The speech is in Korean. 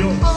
요.